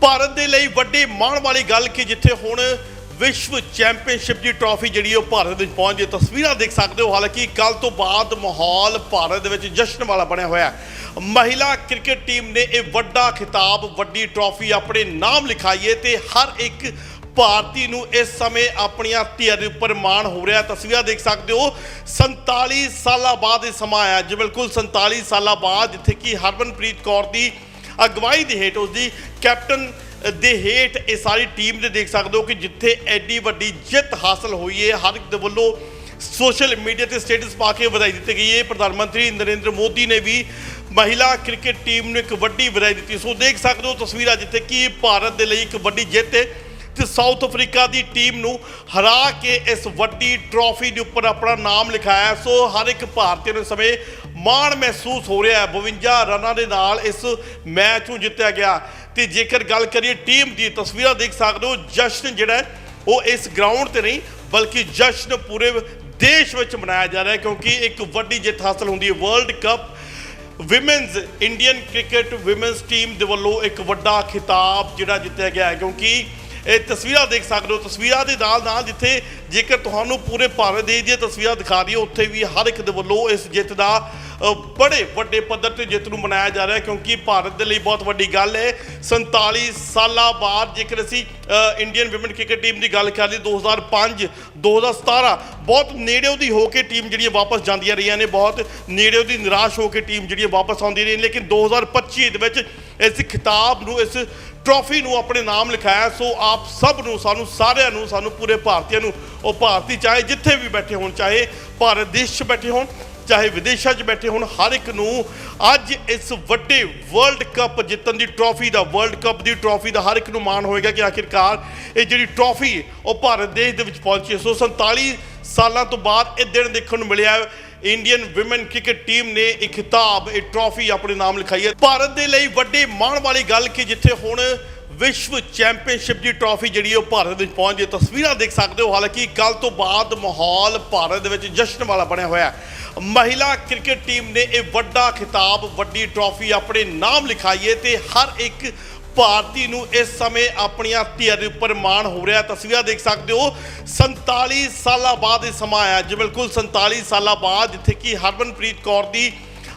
ਭਾਰਤ ਦੇ ਲਈ ਵੱਡੇ ਮਾਣ ਵਾਲੀ ਗੱਲ ਕਿ ਜਿੱਥੇ ਹੁਣ ਵਿਸ਼ਵ ਚੈਂਪੀਅਨਸ਼ਿਪ ਦੀ ਟਰਾਫੀ ਜਿਹੜੀ ਉਹ ਭਾਰਤ ਵਿੱਚ ਪਹੁੰਚ ਗਈ। ਤਸਵੀਰਾਂ ਦੇਖ ਸਕਦੇ ਹੋ, ਹਾਲਾਂਕਿ ਕੱਲ ਤੋਂ ਬਾਅਦ ਮਾਹੌਲ ਭਾਰਤ ਦੇ ਵਿੱਚ ਜਸ਼ਨ ਵਾਲਾ ਬਣਿਆ ਹੋਇਆ ਮਹਿਲਾ ਕ੍ਰਿਕਟ ਟੀਮ ਨੇ ਇਹ ਵੱਡਾ ਖਿਤਾਬ, ਵੱਡੀ ਟਰਾਫੀ ਆਪਣੇ ਨਾਮ ਲਿਖਾਈ ਹੈ ਤੇ ਹਰ ਇੱਕ ਭਾਰਤੀ ਨੂੰ ਇਸ ਸਮੇਂ ਆਪਣੀਆਂ ਧੀਆਂ ਦੇ ਉੱਪਰ ਮਾਣ ਹੋ ਰਿਹਾ ਤਸਵੀਰਾਂ ਦੇਖ ਸਕਦੇ ਹੋ 47 ਸਾਲਾਂ ਬਾਅਦ ਇਹ ਸਮਾਂ ਆਇਆ। ਜੀ ਬਿਲਕੁਲ 47 ਸਾਲਾਂ ਬਾਅਦ ਜਿੱਥੇ ਕਿ ਹਰਮਨਪ੍ਰੀਤ ਕੌਰ ਦੀ ਅਗਵਾਈ ਦੇ ਹੇਠ ਉਸ ਦੀ ਕੈਪਟਨ ਦੇ ਹੇਠ ਇਹ ਸਾਰੀ ਟੀਮ ਦੇ ਦੇਖ ਸਕਦੇ ਹੋ ਕਿ ਜਿੱਥੇ ਐਡੀ ਵੱਡੀ ਜਿੱਤ ਹਾਸਲ ਹੋਈ ਹੈ, ਹਰ ਇੱਕ ਦੇ ਵੱਲੋਂ ਸੋਸ਼ਲ ਮੀਡੀਆ ਤੇ ਸਟੇਟਸ ਪਾ ਕੇ ਵਧਾਈ ਦਿੱਤੀ ਗਈ ਹੈ। ਪ੍ਰਧਾਨ ਮੰਤਰੀ ਨਰਿੰਦਰ ਮੋਦੀ ਨੇ ਵੀ ਮਹਿਲਾ ਕ੍ਰਿਕਟ ਟੀਮ ਨੂੰ ਇੱਕ ਵੱਡੀ ਵਧਾਈ ਦਿੱਤੀ। ਸੋ ਦੇਖ ਸਕਦੇ ਹੋ ਤਸਵੀਰਾਂ ਜਿੱਥੇ ਕਿ ਭਾਰਤ ਦੇ ਲਈ ਇੱਕ ਵੱਡੀ ਜਿੱਤ ਹੈ ਤੇ ਸਾਊਥ ਅਫਰੀਕਾ ਦੀ ਟੀਮ ਨੂੰ ਹਰਾ ਕੇ ਇਸ ਵੱਡੀ ਟਰੋਫੀ ਦੇ ਉੱਪਰ ਆਪਣਾ ਨਾਮ ਲਿਖਾਇਆ ਸੋ ਹਰ ਇੱਕ ਭਾਰਤੀ ਨੂੰ ਸਮੇਂ ਮਾਣ ਮਹਿਸੂਸ ਹੋ ਰਿਹਾ ਹੈ। 52 ਰਨਾਂ ਦੇ ਨਾਲ ਇਸ ਮੈਚ ਨੂੰ ਜਿੱਤਿਆ ਗਿਆ। ਤੇ ਜੇਕਰ ਗੱਲ ਕਰੀਏ ਟੀਮ ਦੀ, ਤਸਵੀਰਾਂ ਦੇਖ ਸਕਦੇ ਹੋ, ਜਸ਼ਨ ਜਿਹੜਾ ਉਹ ਇਸ ਗਰਾਊਂਡ ਤੇ ਨਹੀਂ, ਬਲਕਿ ਜਸ਼ਨ ਪੂਰੇ ਦੇਸ਼ ਵਿੱਚ ਮਨਾਇਆ ਜਾ ਰਿਹਾ ਹੈ, ਕਿਉਂਕਿ ਇੱਕ ਵੱਡੀ ਜਿੱਤ ਹਾਸਲ ਹੁੰਦੀ ਹੈ। World cup women's Indian cricket women's team ਦੇ ਵੱਲੋਂ ਇੱਕ ਵੱਡਾ ਖਿਤਾਬ ਜਿਹੜਾ ਜਿੱਤਿਆ ਗਿਆ ਹੈ, ਕਿਉਂਕਿ ਇਹ ਤਸਵੀਰਾਂ ਦੇਖ ਸਕਦੇ ਹੋ। ਤਸਵੀਰਾਂ ਦੇ ਨਾਲ ਨਾਲ ਜਿੱਥੇ ਜੇਕਰ ਤੁਹਾਨੂੰ ਪੂਰੇ ਭਾਰਤ ਦੇਸ਼ ਦੀਆਂ ਤਸਵੀਰਾਂ ਦਿਖਾ ਦਈਏ, ਉੱਥੇ ਵੀ ਹਰ ਇੱਕ ਦੇ ਵੱਲੋਂ ਇਸ ਜਿੱਤ ਦਾ ਬੜੇ ਵੱਡੇ ਪੱਧਰ ਤੇ ਜਿੱਤ ਨੂੰ ਮਨਾਇਆ ਜਾ ਰਿਹਾ ਕਿਉਂਕਿ ਭਾਰਤ ਦੇ ਲਈ ਬਹੁਤ ਵੱਡੀ ਗੱਲ ਹੈ। 47 ਸਾਲਾਂ ਬਾਅਦ ਜੇਕਰ ਅਸੀਂ ਇੰਡੀਅਨ ਵਿਮਨ ਕ੍ਰਿਕਟ ਟੀਮ ਦੀ ਗੱਲ ਕਰ ਲਈ 2005 2017 ਬਹੁਤ ਨੇੜਿਓ ਦੀ ਹੋ ਕੇ ਟੀਮ ਜਿਹੜੀਆਂ ਵਾਪਸ ਜਾਂਦੀਆਂ ਰਹੀਆਂ ਨੇ, ਬਹੁਤ ਨੇੜਿਓ ਦੀ ਨਿਰਾਸ਼ ਹੋ ਕੇ ਟੀਮ ਜਿਹੜੀਆਂ ਵਾਪਸ ਆਉਂਦੀ ਰਹੀ ਲੇਕਿਨ 2025 ਦੇ ਵਿੱਚ ਇਸ ਖਿਤਾਬ ਨੂੰ, ਇਸ ਟਰੋਫੀ ਨੂੰ ਆਪਣੇ ਨਾਮ ਲਿਖਾਇਆ, ਸੋ ਆਪ ਸਭ ਨੂੰ, ਸਾਨੂੰ ਸਾਰਿਆਂ ਨੂੰ, ਸਾਨੂੰ ਪੂਰੇ ਭਾਰਤੀਆਂ ਨੂੰ ਉਹ ਭਾਰਤੀ ਚਾਹੇ ਜਿੱਥੇ ਵੀ ਬੈਠੇ ਹੋਣ, ਚਾਹੇ ਭਾਰਤ ਦੇਸ਼ 'ਚ ਬੈਠੇ ਹੋਣ ਚਾਹੇ ਵਿਦੇਸ਼ਾਂ 'ਚ ਬੈਠੇ ਹੋਣ, ਹਰ ਇੱਕ ਨੂੰ ਅੱਜ ਇਸ ਵੱਡੇ ਵਰਲਡ ਕੱਪ ਜਿੱਤਣ ਦੀ ਟਰੋਫੀ ਦਾ, ਵਰਲਡ ਕੱਪ ਦੀ ਟਰੋਫੀ ਦਾ ਹਰ ਇੱਕ ਨੂੰ ਮਾਣ ਹੋਏਗਾ ਕਿ ਆਖਿਰਕਾਰ ਇਹ ਜਿਹੜੀ ਟਰੋਫੀ ਉਹ ਭਾਰਤ ਦੇਸ਼ ਦੇ ਵਿੱਚ ਪਹੁੰਚੀ ਹੈ। ਸੋ 47 ਸਾਲਾਂ ਤੋਂ ਬਾਅਦ ਇਹ ਦਿਨ ਦੇਖਣ ਨੂੰ ਮਿਲਿਆ ਹੈ। ਇੰਡੀਅਨ ਵਿਮਨ ਕ੍ਰਿਕਟ ਟੀਮ ਨੇ ਇਹ ਖਿਤਾਬ, ਇਹ ਟਰੋਫੀ ਆਪਣੇ ਨਾਮ ਲਿਖਾਈ ਹੈ ਭਾਰਤ ਦੇ ਲਈ ਵੱਡੀ ਮਾਣ ਵਾਲੀ ਗੱਲ ਕਿ ਜਿੱਥੇ ਹੁਣ ਵਿਸ਼ਵ ਚੈਂਪੀਅਨਸ਼ਿਪ ਦੀ ਟਰੋਫੀ ਜਿਹੜੀ ਉਹ ਭਾਰਤ ਵਿੱਚ ਪਹੁੰਚ ਗਈ ਤਸਵੀਰਾਂ ਦੇਖ ਸਕਦੇ ਹੋ। ਹਾਲਾਂਕਿ ਕੱਲ ਤੋਂ ਬਾਅਦ ਮਾਹੌਲ ਭਾਰਤ ਦੇ ਵਿੱਚ ਜਸ਼ਨ ਵਾਲਾ ਬਣਿਆ ਹੋਇਆ ਮਹਿਲਾ ਕ੍ਰਿਕਟ ਟੀਮ ਨੇ ਇਹ ਵੱਡਾ ਖਿਤਾਬ, ਵੱਡੀ ਟਰੋਫੀ ਆਪਣੇ ਨਾਮ ਲਿਖਾਈਏ ਹੈ ਤੇ ਹਰ ਇੱਕ ਭਾਰਤੀ ਨੂੰ ਇਸ ਸਮੇਂ ਆਪਣੀਆਂ ਧੀਆਂ ਦੇ ਉੱਪਰ ਮਾਣ ਹੋ ਰਿਹਾ ਤਸਵੀਰਾਂ ਦੇਖ ਸਕਦੇ ਹੋ। 47 ਸਾਲਾਂ ਬਾਅਦ ਇਹ ਸਮਾਂ ਆਇਆ। ਜੀ ਬਿਲਕੁਲ 47 ਸਾਲਾਂ ਬਾਅਦ ਜਿੱਥੇ ਕਿ ਹਰਮਨਪ੍ਰੀਤ ਕੌਰ ਦੀ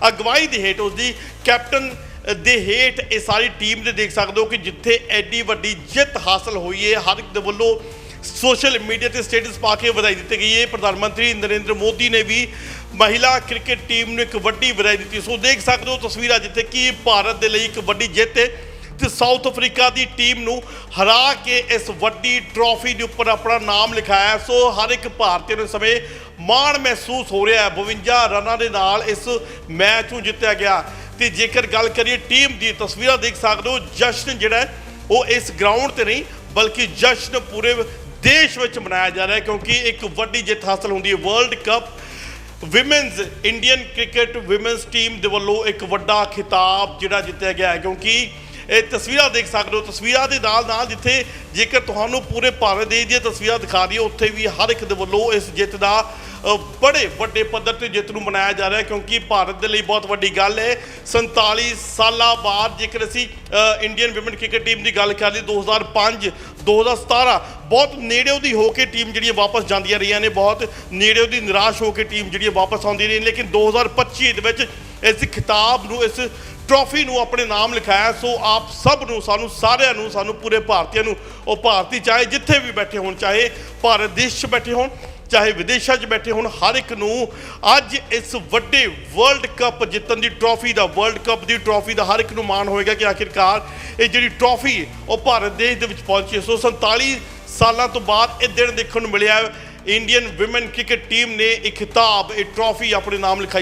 ਅਗਵਾਈ ਦੇ ਹੇਠ ਉਸ ਦੀ ਕੈਪਟਨ ਦੇ ਹੇਠ ਇਹ ਸਾਰੀ ਟੀਮ ਦੇ ਦੇਖ ਸਕਦੇ ਹੋ ਕਿ ਜਿੱਥੇ ਐਡੀ ਵੱਡੀ ਜਿੱਤ ਹਾਸਲ ਹੋਈ ਹੈ, ਹਰ ਇੱਕ ਦੇ ਵੱਲੋਂ ਸੋਸ਼ਲ ਮੀਡੀਆ ਤੇ ਸਟੇਟਸ ਪਾ ਕੇ ਵਧਾਈ ਦਿੱਤੀ ਗਈ ਹੈ। ਪ੍ਰਧਾਨ ਮੰਤਰੀ ਨਰਿੰਦਰ ਮੋਦੀ ਨੇ ਵੀ ਮਹਿਲਾ ਕ੍ਰਿਕਟ ਟੀਮ ਨੂੰ ਇੱਕ ਵੱਡੀ ਵਧਾਈ ਦਿੱਤੀ। ਸੋ ਦੇਖ ਸਕਦੇ ਹੋ ਤਸਵੀਰਾਂ ਜਿੱਥੇ ਕਿ ਭਾਰਤ ਦੇ ਲਈ ਇੱਕ ਵੱਡੀ ਜਿੱਤ ਹੈ ਤੇ ਸਾਊਥ ਅਫਰੀਕਾ ਦੀ ਟੀਮ ਨੂੰ ਹਰਾ ਕੇ ਇਸ ਵੱਡੀ ਟਰੋਫੀ ਦੇ ਉੱਪਰ ਆਪਣਾ ਨਾਮ ਲਿਖਾਇਆ ਸੋ ਹਰ ਇੱਕ ਭਾਰਤੀ ਨੂੰ ਸਮੇਂ ਮਾਣ ਮਹਿਸੂਸ ਹੋ ਰਿਹਾ ਹੈ। 52 ਰਨਾਂ ਦੇ ਨਾਲ ਇਸ ਮੈਚ ਨੂੰ ਜਿੱਤਿਆ ਗਿਆ। ਤੇ ਜੇਕਰ ਗੱਲ ਕਰੀਏ ਟੀਮ ਦੀ ਤਸਵੀਰਾਂ ਦੇਖ ਸਕਦੇ ਹੋ, ਜਸ਼ਨ ਜਿਹੜਾ ਉਹ ਇਸ ਗਰਾਊਂਡ ਤੇ ਨਹੀਂ, ਬਲਕਿ ਜਸ਼ਨ ਪੂਰੇ ਦੇਸ਼ ਵਿੱਚ ਮਨਾਇਆ ਜਾ ਰਿਹਾ ਹੈ, ਕਿਉਂਕਿ ਇੱਕ ਵੱਡੀ ਜਿੱਤ ਹਾਸਲ ਹੁੰਦੀ ਹੈ world cup women's Indian cricket women's team ਦੇ ਵੱਲੋਂ ਇੱਕ ਵੱਡਾ ਖਿਤਾਬ ਜਿਹੜਾ ਜਿੱਤਿਆ ਗਿਆ ਹੈ, ਕਿਉਂਕਿ ਇਹ ਤਸਵੀਰਾਂ ਦੇਖ ਸਕਦੇ ਹੋ, ਤਸਵੀਰਾਂ ਦੇ ਨਾਲ ਨਾਲ ਜਿੱਥੇ ਜੇਕਰ ਤੁਹਾਨੂੰ ਪੂਰੇ ਭਾਰਤ ਦੇਸ਼ ਦੀਆਂ ਤਸਵੀਰਾਂ ਦਿਖਾ ਦਈਏ, ਉੱਥੇ ਵੀ ਹਰ ਇੱਕ ਦੇ ਵੱਲੋਂ ਇਸ ਜਿੱਤ ਦਾ ਬੜੇ ਵੱਡੇ ਪੱਧਰ ਤੇ ਜਿੱਤ ਨੂੰ ਮਨਾਇਆ ਜਾ ਰਿਹਾ ਕਿਉਂਕਿ ਭਾਰਤ ਦੇ ਲਈ ਬਹੁਤ ਵੱਡੀ ਗੱਲ ਹੈ। 47 ਸਾਲਾਂ ਬਾਅਦ ਜੇਕਰ ਅਸੀਂ ਇੰਡੀਅਨ ਵਿਮਨ ਕ੍ਰਿਕਟ ਟੀਮ ਦੀ ਗੱਲ ਕਰ ਲਈ 2005 2017 ਬਹੁਤ ਨੇੜਿਓ ਦੀ ਹੋ ਕੇ ਟੀਮ ਜਿਹੜੀ ਵਾਪਸ ਜਾਂਦੀਆਂ ਰਹੀਆਂ ਨੇ, ਬਹੁਤ ਨੇੜਿਓ ਦੀ ਨਿਰਾਸ਼ ਹੋ ਕੇ ਟੀਮ ਜਿਹੜੀਆਂ ਵਾਪਸ ਆਉਂਦੀ ਰਹੀ ਲੇਕਿਨ 2025 ਦੇ ਵਿੱਚ ਇਸ ਖਿਤਾਬ ਨੂੰ, ਇਸ ਟਰੋਫੀ ਨੂੰ ਆਪਣੇ ਨਾਮ ਲਿਖਾਇਆ, ਸੋ ਆਪ ਸਭ ਨੂੰ, ਸਾਨੂੰ ਸਾਰਿਆਂ ਨੂੰ, ਸਾਨੂੰ ਪੂਰੇ ਭਾਰਤੀਆਂ ਨੂੰ ਉਹ ਭਾਰਤੀ ਚਾਹੇ ਜਿੱਥੇ ਵੀ ਬੈਠੇ ਹੋਣ, ਚਾਹੇ ਭਾਰਤ ਦੇਸ਼ 'ਚ ਬੈਠੇ ਹੋਣ ਚਾਹੇ ਵਿਦੇਸ਼ਾਂ 'ਚ ਬੈਠੇ ਹੋਣ, ਹਰ ਇੱਕ ਨੂੰ ਅੱਜ ਇਸ ਵੱਡੇ ਵਰਲਡ ਕੱਪ ਜਿੱਤਣ ਦੀ ਟਰੋਫੀ ਦਾ, ਵਰਲਡ ਕੱਪ ਦੀ ਟਰੋਫੀ ਦਾ ਹਰ ਇੱਕ ਨੂੰ ਮਾਣ ਹੋਏਗਾ ਕਿ ਆਖਿਰਕਾਰ ਇਹ ਜਿਹੜੀ ਟਰੋਫੀ ਉਹ ਭਾਰਤ ਦੇਸ਼ ਦੇ ਵਿੱਚ ਪਹੁੰਚੀ ਹੈ। ਸੋ 47 ਸਾਲਾਂ ਤੋਂ ਬਾਅਦ ਇਹ ਦਿਨ ਦੇਖਣ ਨੂੰ ਮਿਲਿਆ ਇੰਡੀਅਨ ਵਿਮਨ ਕ੍ਰਿਕਟ ਟੀਮ ਨੇ ਇਹ ਖਿਤਾਬ, ਇਹ ਟਰੋਫੀ ਆਪਣੇ ਨਾਮ ਲਿਖਾਈ ਹੈ